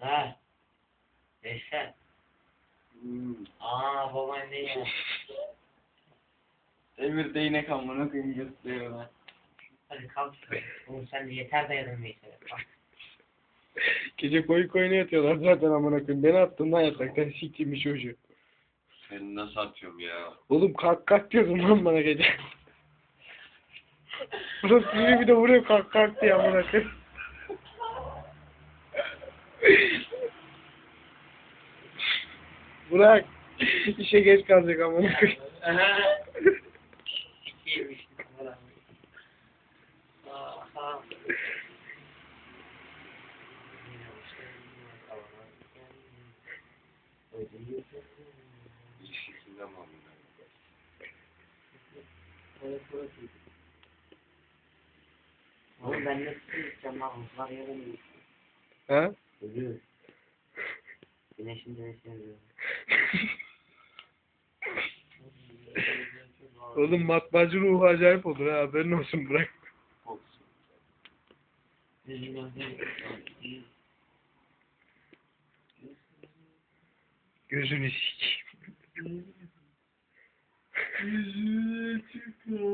Ha. Eşer. Hmm. Aa baban ne ya? Demir değnek amına koyayım gösteriyor lan. Hadi kalk. Oğlum sen de yeter dayadın neyse. Bak. Gece koyu koyuna yatıyorlar zaten amına koyayım. Beni attın lan yataktan siktirmiş çocuğu. Seni nasıl atıyorum ya? Oğlum kalk kalk diyordun lan bana gece. Burası bir de vuruyor kalk kalk diye amına koyayım. Bırak. İşe geç kalacak aldın? Oğlum ben ne tutacağım lan? Uzlar yarın Ha? Ölüyor. Güneşin güneşini. Oğlum matbaacı ruhu acayip olur ha haberin olsun bırak. Gözünü sik. Yüzü çıkardı aşk.